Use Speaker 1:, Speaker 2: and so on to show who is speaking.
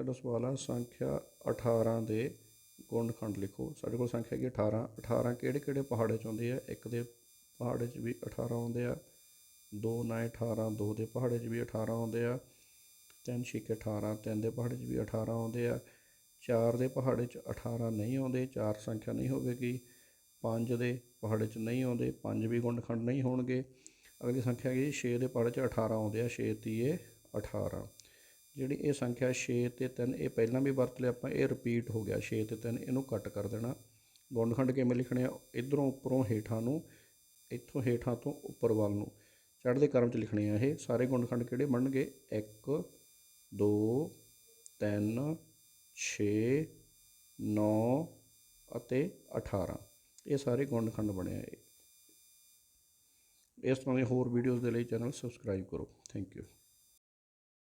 Speaker 1: ਸਾਡਾ ਸਵਾਲ ਆ, ਸੰਖਿਆ 18 ਦੇ ਗੁਣਖੰਡ ਲਿਖੋ। ਸਾਡੇ ਕੋਲ ਸੰਖਿਆ ਹੈਗੀ 18 18 ਕਿਹੜੇ ਕਿਹੜੇ ਪਹਾੜੇ ਚ ਆਉਂਦੇ ਆ? ਇੱਕ ਦੇ ਪਹਾੜੇ 'ਚ ਵੀ 18 ਆਉਂਦੇ ਆ, ਦੋ ਨਾ 18 ਦੋ ਦੇ ਪਹਾੜੇ 'ਚ ਵੀ 18 ਆਉਂਦੇ ਆ, ਤਿੰਨ ਛਿੱਕੇ 18 ਤਿੰਨ ਦੇ ਪਹਾੜੇ 'ਚ ਵੀ 18 ਆਉਂਦੇ ਆ, ਚਾਰ ਦੇ ਪਹਾੜੇ 'ਚ 18 ਨਹੀਂ ਆਉਂਦੇ, ਚਾਰ ਸੰਖਿਆ ਨਹੀਂ ਹੋਵੇਗੀ, ਪੰਜ ਦੇ ਪਹਾੜੇ 'ਚ ਨਹੀਂ ਆਉਂਦੇ, ਪੰਜ ਵੀ ਗੁਣਖੰਡ ਨਹੀਂ ਹੋਣਗੇ। ਅਗਲੀ ਸੰਖਿਆ ਹੈਗੀ 6 ਦੇ ਪਹਾੜੇ 'ਚ 18 ਆਉਂਦੇ ਆ 6 ਤੀਏ 18 ਜਿਹੜੀ ਇਹ ਸੰਖਿਆ 6 ਤੇ 3 ਇਹ ਪਹਿਲਾਂ ਵੀ ਵਰਤ ਲਿਆ, ਆਪਾਂ ਇਹ ਰਿਪੀਟ ਹੋ ਗਿਆ 6 ਤੇ 3 ਇਹਨੂੰ ਕੱਟ ਕਰ ਦੇਣਾ। ਗੁੰਡਖੰਡ ਕਿਵੇਂ ਲਿਖਣੇ ਆ? ਇਧਰੋਂ ਉੱਪਰੋਂ ਹੇਠਾਂ ਨੂੰ, ਇੱਥੋਂ ਹੇਠਾਂ ਤੋਂ ਉੱਪਰ ਵੱਲ ਨੂੰ। ਚੜ੍ਹਦੇ ਕ੍ਰਮ 'ਚ ਲਿਖਣੇ ਆ ਇਹ। ਸਾਰੇ ਗੁੰਡਖੰਡ ਕਿਹੜੇ ਬਣਨਗੇ? 1 2 3 6 9 ਅਤੇ 18 ਇਹ ਸਾਰੇ ਗੁੰਡਖੰਡ ਬਣੇ ਆ ਇਸ ਤਰ੍ਹਾਂ ਦੀ ਹੋਰ ਵੀਡੀਓਜ਼ ਦੇ ਲਈ ਚੈਨਲ ਸਬਸਕ੍ਰਾਈਬ ਕਰੋ। Thank you